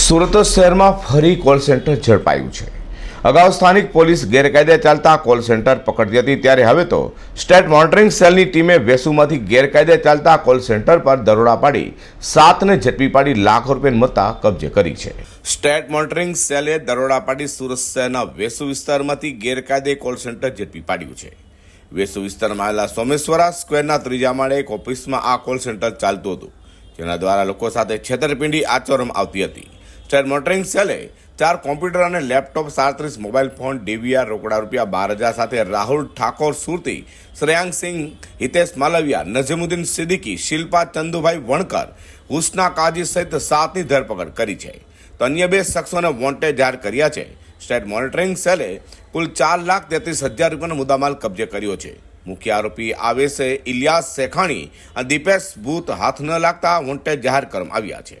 સુરત શહેરમાં ફરી call centre ઝડપાયું છે. અગાઉ સ્થાનિક પોલીસ ગેરકાયદે ચાલતા કોલ સેન્ટર પકડતી હતી, ત્યારે હવે તો સ્ટેટ મોનિટરિંગ સેલની ટીમે વેસુમાંથી ગેરકાયદે ચાલતા કોલ સેન્ટર પર દરોડા પાડી સાતને ઝડપી પાડી લાખો રૂપિયાની મત્તા કબજે કરી છે. સ્ટેટ મોનિટરિંગ સેલે દરોડા પાડી સુરત શહેરના વેસુ વિસ્તારમાંથી ગેરકાયદે કોલ સેન્ટર ઝડપી પાડ્યું છે. વેસુ વિસ્તારમાં આવેલા સોમેશ્વરા સ્ક્વેરના ત્રીજા માળે એક ઓફિસમાં આ કોલ સેન્ટર ચાલતું હતું, જેના દ્વારા લોકો સાથે છેતરપિંડી આચરવામાં આવતી હતી. સ્ટેટ મોનિટરિંગ સેલે ચાર કોમ્પ્યુટર અને લેપટોપ સાડત્રીસ મોબાઈલ ફોન ડીવીઆર રોકડા રૂપિયા બાર હજાર સાથે રાહુલ ઠાકોર સુરતી, શ્રેયાંગ સિંહ, હિતેશ માલવિયા નજમુદ્દીન સિદ્દીકી, શિલ્પા ચંદુભાઈ વણકર હુસ્ના કાજી સહિત સાતની ધરપકડ કરી છે. તો અન્ય બે શખ્સોને વોન્ટેડ જાહેર કર્યા છે. સ્ટેટ મોનિટરિંગ સેલે કુલ ચાર લાખ તેત્રીસ હજાર રૂપિયાનો મુદ્દામાલ કબજે કર્યો છે. મુખ્ય આરોપી આવેશે ઇલિયાસ શેખાણી અને દીપેશ ભૂત હાથ ન લાગતા વોન્ટેડ જાહેર કરવામાં આવ્યા છે.